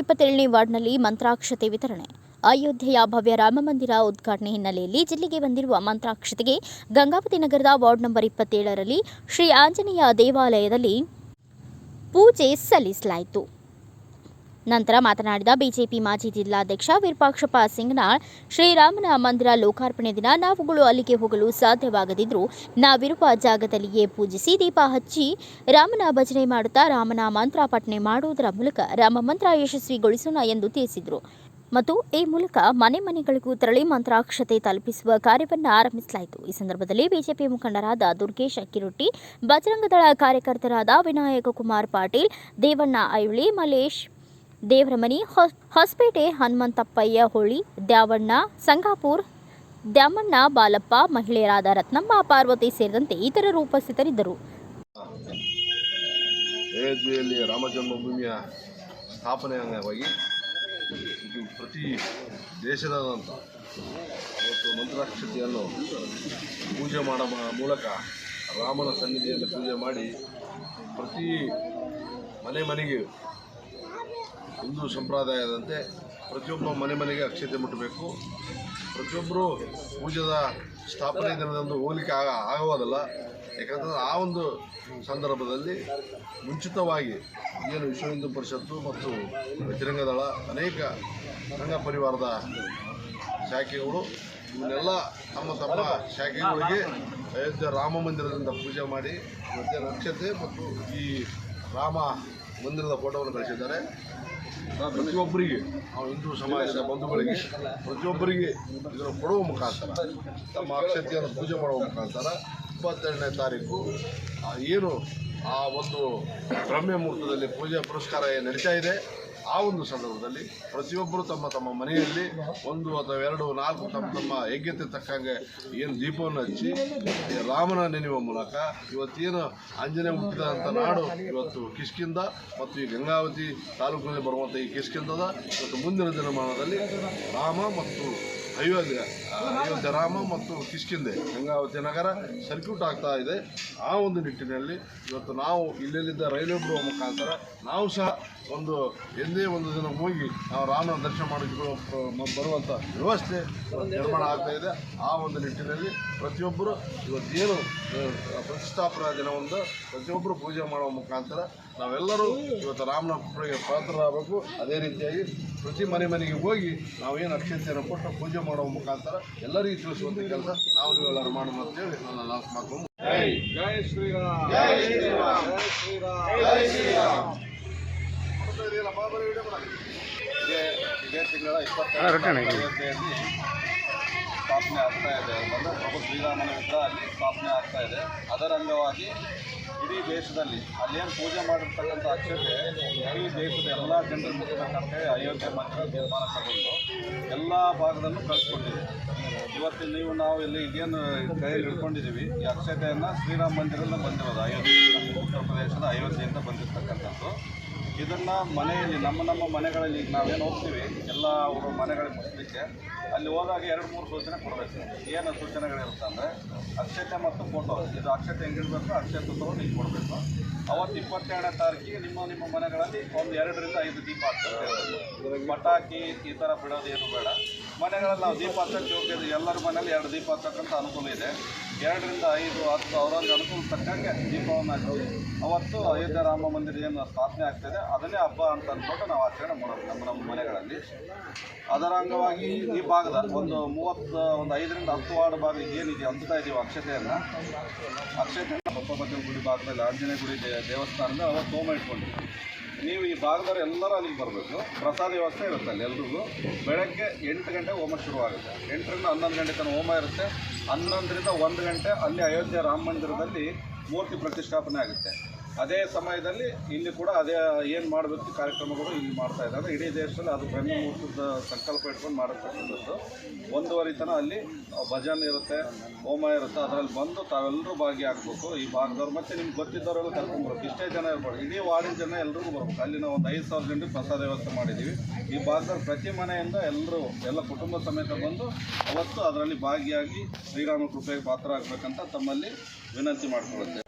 ಇಪ್ಪತ್ತೇಳನೇ ವಾರ್ಡ್ನಲ್ಲಿ ಮಂತ್ರಾಕ್ಷತೆ ವಿತರಣೆ. ಅಯೋಧ್ಯೆಯ ಭವ್ಯ ರಾಮ ಮಂದಿರ ಉದ್ಘಾಟನೆ ಹಿನ್ನೆಲೆಯಲ್ಲಿ ಜಿಲ್ಲೆಗೆ ಬಂದಿರುವ ಮಂತ್ರಾಕ್ಷತೆಗೆ ಗಂಗಾವತಿ ನಗರದ ವಾರ್ಡ್ ನಂಬರ್ ಇಪ್ಪತ್ತೇಳರಲ್ಲಿ ಶ್ರೀ ಆಂಜನೇಯ ದೇವಾಲಯದಲ್ಲಿ ಪೂಜೆ ಸಲ್ಲಿಸಲಾಯಿತು. ನಂತರ ಮಾತನಾಡಿದ ಬಿಜೆಪಿ ಮಾಜಿ ಜಿಲ್ಲಾಧ್ಯಕ್ಷ ವಿರೂಪಾಕ್ಷಪ್ಪ ಸಿಂಗ್ನಾಳ್ ಶ್ರೀರಾಮನ ಮಂದಿರ ಲೋಕಾರ್ಪಣೆ ದಿನ ನಾವುಗಳು ಅಲ್ಲಿಗೆ ಹೋಗಲು ಸಾಧ್ಯವಾಗದಿದ್ದರೂ ನಾವಿರುವ ಜಾಗದಲ್ಲಿಯೇ ಪೂಜಿಸಿ ದೀಪ ಹಚ್ಚಿ ರಾಮನ ಭಜನೆ ಮಾಡುತ್ತಾ ರಾಮನ ಮಂತ್ರ ಪಠನೆ ಮಾಡುವುದರ ಮೂಲಕ ರಾಮ ಮಂತ್ರ ಯಶಸ್ವಿಗೊಳಿಸೋಣ ಎಂದು ತಿಳಿಸಿದರು. ಮತ್ತು ಈ ಮೂಲಕ ಮನೆ ಮನೆಗಳಿಗೂ ತೆರಳಿ ಮಂತ್ರಾಕ್ಷತೆ ತಲುಪಿಸುವ ಕಾರ್ಯವನ್ನು ಆರಂಭಿಸಲಾಯಿತು. ಈ ಸಂದರ್ಭದಲ್ಲಿ ಬಿಜೆಪಿ ಮುಖಂಡರಾದ ದುರ್ಗೇಶ್ ಅಕ್ಕಿರೊಟ್ಟಿ, ಬಜರಂಗದಳ ಕಾರ್ಯಕರ್ತರಾದ ವಿನಾಯಕ ಕುಮಾರ್ ಪಾಟೀಲ್, ದೇವಣ್ಣ ಐವಳಿ ಮಲೇಶ್ ದೇವರಮನಿ ಹೊಸಪೇಟೆ ಹನುಮಂತಪ್ಪಯ್ಯ ಹೋಳಿ, ದ್ಯಾವಣ್ಣ, ಸಂಗಾಪುರ್, ದ್ಯಾಮಣ್ಣ ಬಾಲಪ್ಪ, ಮಹಿಳೆಯರಾದ ರತ್ನಮ್ಮ, ಪಾರ್ವತಿ ಸೇರಿದಂತೆ ಇತರರು ಉಪಸ್ಥಿತರಿದ್ದರು. ಅಯೋಧ್ಯೆಯಲ್ಲಿ ರಾಮಜನ್ಮಭೂಮಿಯ ಸ್ಥಾಪನೆ ಅಂಗವಾಗಿ ಇದು ಪ್ರತಿ ದೇಶದಾದಂಥ ಇವತ್ತು ಮಂತ್ರಾಕ್ಷತೆಯನ್ನು ಪೂಜೆ ಮಾಡೋ ಮೂಲಕ ರಾಮನ ಸನ್ನಿಧಿಯಲ್ಲಿ ಪೂಜೆ ಮಾಡಿ ಪ್ರತಿ ಮನೆ ಮನೆಗೆ ಹಿಂದೂ ಸಂಪ್ರದಾಯದಂತೆ ಪ್ರತಿಯೊಬ್ಬ ಮನೆ ಮನೆಗೆ ಅಕ್ಷತೆ ಮುಟ್ಟಬೇಕು. ಪ್ರತಿಯೊಬ್ಬರು ಪೂಜದ ಸ್ಥಾಪನೆ ದಿನದಂದು ಹೋಗ್ಲಿಕ್ಕೆ ಆಗ ಆಗೋದಲ್ಲ. ಯಾಕಂತಂದ್ರೆ ಆ ಒಂದು ಸಂದರ್ಭದಲ್ಲಿ ಮುಂಚಿತವಾಗಿ ಏನು ವಿಶ್ವ ಹಿಂದೂ ಪರಿಷತ್ತು ಮತ್ತು ತಿರಂಗದಳ ಅನೇಕ ರಂಗ ಪರಿವಾರದ ಶಾಖೆಗಳು ಇವನ್ನೆಲ್ಲ ತಮ್ಮ ತಮ್ಮ ಶಾಖೆಗಳಿಗೆ ಅಯೋಧ್ಯೆ ರಾಮ ಮಂದಿರದಿಂದ ಪೂಜೆ ಮಾಡಿ ಮತ್ತೆ ರಕ್ಷತೆ ಮತ್ತು ಈ ರಾಮ ಮಂದಿರದ ಫೋಟೋವನ್ನು ಕಳಿಸಿದ್ದಾರೆ. ಪ್ರತಿಯೊಬ್ಬರಿಗೆ ನಾವು ಹಿಂದೂ ಸಮಾಜದ ಬಂಧುಗಳಿಗೆ ಪ್ರತಿಯೊಬ್ಬರಿಗೆ ಇದನ್ನು ಕೊಡುವ ಮುಖಾಂತರ ತಮ್ಮ ಅಕ್ಷತೆಯನ್ನು ಪೂಜೆ ಮಾಡುವ ಮುಖಾಂತರ ಇಪ್ಪತ್ತೆರಡನೇ ತಾರೀಕು ಆ ಏನು ಆ ಒಂದು ಬ್ರಹ್ಮ್ಯ ಮುಹೂರ್ತದಲ್ಲಿ ಪೂಜೆ ಪುರಸ್ಕಾರ ಏನು ನಡೀತಾ ಇದೆ ಆ ಒಂದು ಸಂದರ್ಭದಲ್ಲಿ ಪ್ರತಿಯೊಬ್ಬರು ತಮ್ಮ ತಮ್ಮ ಮನೆಯಲ್ಲಿ ಒಂದು ಅಥವಾ ಎರಡು, ನಾಲ್ಕು ತಮ್ಮ ತಮ್ಮ ಯೋಗ್ಯತೆ ತಕ್ಕಂಗೆ ಏನು ದೀಪವನ್ನು ಹಚ್ಚಿ ರಾಮನ ನೆನೆಯುವ ಮೂಲಕ ಇವತ್ತೇನು ಆಂಜನೇಯ ಹುಟ್ಟಿದಂಥ ನಾಡು ಇವತ್ತು ಕಿಷ್ಕಿಂದ ಮತ್ತು ಈ ಗಂಗಾವತಿ ತಾಲೂಕಿನಲ್ಲಿ ಬರುವಂಥ ಈ ಕಿಷ್ಕಿಂದದ ಇವತ್ತು ಮುಂದಿನ ದಿನಮಾನದಲ್ಲಿ ರಾಮ ಮತ್ತು ಅಯೋಧ್ಯ ಅಯೋಧ್ಯ ರಾಮ ಮತ್ತು ಕಿಷ್ಕಿಂದೆ ಗಂಗಾವತಿ ನಗರ ಸರ್ಕ್ಯೂಟ್ ಆಗ್ತಾ ಇದೆ. ಆ ಒಂದು ನಿಟ್ಟಿನಲ್ಲಿ ಇವತ್ತು ನಾವು ಇಲ್ಲೆಲ್ಲಿದ್ದ ರೈಲ್ವೆ ಬ್ರೋ ಮುಖಾಂತರ ನಾವು ಸಹ ಒಂದು ಎಂದೇ ಒಂದು ದಿನ ಹೋಗಿ ನಾವು ರಾಮನ ದರ್ಶನ ಮಾಡಿಕೊಳ್ಳುವ ಬರುವಂಥ ವ್ಯವಸ್ಥೆ ನಿರ್ಮಾಣ ಆಗ್ತಾ ಇದೆ. ಆ ಒಂದು ನಿಟ್ಟಿನಲ್ಲಿ ಪ್ರತಿಯೊಬ್ಬರು ಇವತ್ತೇನು ಪ್ರತಿಷ್ಠಾಪನಾ ದಿನವೊಂದು ಪ್ರತಿಯೊಬ್ಬರು ಪೂಜೆ ಮಾಡುವ ಮುಖಾಂತರ ನಾವೆಲ್ಲರೂ ಇವತ್ತು ರಾಮನ ಪಾತ್ರರಾಗಬೇಕು. ಅದೇ ರೀತಿಯಾಗಿ ಪ್ರತಿ ಮನೆ ಮನೆಗೆ ಹೋಗಿ ನಾವೇನು ಅಕ್ಷತೆಯನ್ನು ಕೊಟ್ಟು ಪೂಜೆ ಮಾಡುವ ಮುಖಾಂತರ ಎಲ್ಲರಿಗೂ ತಿಳಿಸುವಂತ ಕೆಲಸ ನಾವು ನೀವೆಲ್ಲರೂ ಮಾಡೋಣ ಅಂತೇಳಿ ನನ್ನ ಮಾತು. ಜೈ ಶ್ರೀರಾಮ್. ಶ್ರೀರಾಮ್. ಜೈ ಶ್ರೀರಾಮ್. ಜೈ ಶ್ರೀರಾಮ್. ಇದೇ ತಿಂಗಳ ಸ್ಥಾಪನೆ ಆಗ್ತಾ ಇದೆ ಅಂದರೆ ಪ್ರಭು ಶ್ರೀರಾಮನ ವಿಗ್ರಹ ಅಲ್ಲಿ ಸ್ಥಾಪನೆ ಆಗ್ತಾ ಇದೆ. ಅದರ ಅಂಗವಾಗಿ ಇಡೀ ದೇಶದಲ್ಲಿ ಅಲ್ಲೇನು ಪೂಜೆ ಮಾಡಿರ್ತಕ್ಕಂಥ ಅಕ್ಷತೆ ಇಡೀ ದೇಶದ ಎಲ್ಲ ಜನರು ಮುಟ್ಟಬೇಕಂತ ಅಯೋಧ್ಯೆ ಮಂದಿರ ತೀರ್ಮಾನ ತಗೊಂಡು ಎಲ್ಲ ಭಾಗದಲ್ಲೂ ಕಳಿಸ್ಕೊಟ್ಟಿದೆ. ಇವತ್ತು ನೀವು ನಾವು ಇಲ್ಲಿ ಇದೇನು ಕೈಯಲ್ಲಿ ಹಿಡ್ಕೊಂಡಿದ್ದೀವಿ, ಈ ಅಕ್ಷತೆಯನ್ನು ಶ್ರೀರಾಮ ಮಂದಿರದಿಂದ ಬಂದಿರೋದು, ಅಯೋಧ್ಯೆ ಉತ್ತರ ಪ್ರದೇಶದ ಅಯೋಧ್ಯೆಯಿಂದ ಬಂದಿರತಕ್ಕಂಥದ್ದು. ಇದನ್ನ ಮನೆಯಲ್ಲಿ, ನಮ್ಮ ನಮ್ಮ ಮನೆಗಳಲ್ಲಿ ಈಗ ನಾವೇನು ಹೋಗ್ತೀವಿ, ಎಲ್ಲ ಅವರು ಮನೆಗಳಿಗೆ ಮುಚ್ಚಲಿಕ್ಕೆ ಅಲ್ಲಿ ಹೋದಾಗ ಎರಡು ಮೂರು ಸೂಚನೆ ಕೊಡಬೇಕು. ಏನು ಸೂಚನೆಗಳಿರುತ್ತೆ ಅಂದರೆ, ಅಕ್ಷತೆ ಮತ್ತು ಫೋಟೋ ಇದು ಅಕ್ಷತೆ ಹೆಂಗಿರ್ಬೇಕು, ಅಕ್ಷತೆ ತಗೊಂಡು ಹಿಂಗೆ ಕೊಡಬೇಕು. ಅವತ್ತು ಇಪ್ಪತ್ತೆರಡನೇ ತಾರೀಕಿಗೆ ನಿಮ್ಮ ನಿಮ್ಮ ಮನೆಗಳಲ್ಲಿ ಒಂದು ಎರಡರಿಂದ ಐದು ದೀಪ ಹಚ್ಚಬೇಕು ಪಟಾಕಿ ಈ ಥರ ಬಿಡೋದು ಏನು ಬೇಡ. ಮನೆಗಳಲ್ಲಿ ನಾವು ದೀಪ ಹಚ್ಚಕ್ಕೆ ಇದೆ ಎಲ್ಲರ ಮನೇಲಿ ಎರಡು ದೀಪ ಹಚ್ಚಕ್ಕಂತ ಅನುಕೂಲ ಇದೆ. ಎರಡರಿಂದ ಐದು, ಹತ್ತು ಅವರವ್ರಿಗೆ ಅನುಕೂಲ ತಕ್ಕಂಗೆ ದೀಪವನ್ನು ಹಚ್ಚಿ. ಅವತ್ತು ಅಯೋಧ್ಯೆ ರಾಮ ಮಂದಿರ ಏನು ಸ್ಥಾಪನೆ ಆಗ್ತಿದೆ, ಅದನ್ನೇ ಹಬ್ಬ ಅಂತ ಅಂದ್ಬಿಟ್ಟು ನಾವು ಆಚರಣೆ ಮಾಡೋದು ನಮ್ಮ ನಮ್ಮ ಮನೆಗಳಲ್ಲಿ. ಅದರ ಅಂಗವಾಗಿ ಈ ಭಾಗದ ಒಂದು ಮೂವತ್ತು, ಒಂದು ಐದರಿಂದ ಹತ್ತು ವಾರ್ಡ್ ಭಾಗ ಏನಿದೆ ಹಂಚ್ತಾ ಇದ್ದೀವಿ ಅಕ್ಷತೆಯನ್ನು. ಅಕ್ಷತೆ ಬಪ್ಪಬದ್ದ ಗುಡಿ ಭಾಗದಲ್ಲಿ ಆಂಜನೇಯ ಗುಡಿ ದೇವಸ್ಥಾನದ ಅವತ್ತು ಹೋಮ ಇಟ್ಕೊಂಡಿದ್ದೀವಿ. ನೀವು ಈ ಭಾಗದವ್ರು ಎಲ್ಲರೂ ಅಲ್ಲಿಗೆ ಬರಬೇಕು. ಪ್ರಸಾದ ವ್ಯವಸ್ಥೆ ಇರುತ್ತೆ ಅಲ್ಲಿ ಎಲ್ರಿಗೂ. ಬೆಳಗ್ಗೆ ಎಂಟು ಗಂಟೆ ಹೋಮ ಶುರುವಾಗುತ್ತೆ. ಎಂಟರಿಂದ ಹನ್ನೊಂದು ಗಂಟೆ ತನಕ ಹೋಮ ಇರುತ್ತೆ. ಹನ್ನೊಂದರಿಂದ ಒಂದು ಗಂಟೆ ಅಲ್ಲಿ ಅಯೋಧ್ಯೆ ರಾಮ ಮಂದಿರದಲ್ಲಿ ಮೂರ್ತಿ ಪ್ರತಿಷ್ಠಾಪನೆ ಆಗುತ್ತೆ. ಅದೇ ಸಮಯದಲ್ಲಿ ಇಲ್ಲಿ ಕೂಡ ಅದೇ ಏನು ಮಾಡಬೇಕು ಕಾರ್ಯಕ್ರಮಗಳು ಇಲ್ಲಿ ಮಾಡ್ತಾ ಇದ್ದಾರೆ. ಇಡೀ ದೇಶದಲ್ಲಿ ಅದು ಬ್ರಹ್ಮ ಮುಹೂರ್ತದ ಸಂಕಲ್ಪ ಇಟ್ಕೊಂಡು ಮಾಡತಕ್ಕಂಥದ್ದು. ಒಂದೂವರೆ ತನ ಅಲ್ಲಿ ಭಜನ್ ಇರುತ್ತೆ, ಹೋಮ ಇರುತ್ತೆ. ಅದರಲ್ಲಿ ಬಂದು ತಾವೆಲ್ಲರೂ ಭಾಗಿಯಾಗಬೇಕು. ಈ ಭಾಗದವ್ರು ಮತ್ತು ನಿಮ್ಗೆ ಗೊತ್ತಿದ್ದವರೆಲ್ಲ ಕರ್ಕೊಂಡ್ಬರ್ಬೇಕು ಇಷ್ಟೇ ಜನ ಇರ್ಬೋದು. ಇಡೀ ವಾರ್ಡಿನ ಜನ ಎಲ್ರಿಗೂ ಬರ್ಬೇಕು. ಅಲ್ಲಿ ನಾವು ಒಂದು ಐದು ಸಾವಿರ ಜನರಿಗೆ ಪ್ರಸಾದ ವ್ಯವಸ್ಥೆ ಮಾಡಿದ್ದೀವಿ. ಈ ಭಾಗದಲ್ಲಿ ಪ್ರತಿ ಮನೆಯಿಂದ ಎಲ್ಲರೂ ಎಲ್ಲ ಕುಟುಂಬ ಸಮೇತ ಬಂದು ಅವತ್ತು ಅದರಲ್ಲಿ ಭಾಗಿಯಾಗಿ ಶ್ರೀರಾಮ ಕೃಪೆಗೆ ಪಾತ್ರ ಆಗಬೇಕಂತ ತಮ್ಮಲ್ಲಿ ವಿನಂತಿ ಮಾಡ್ಕೊಳ್ಳುತ್ತೆ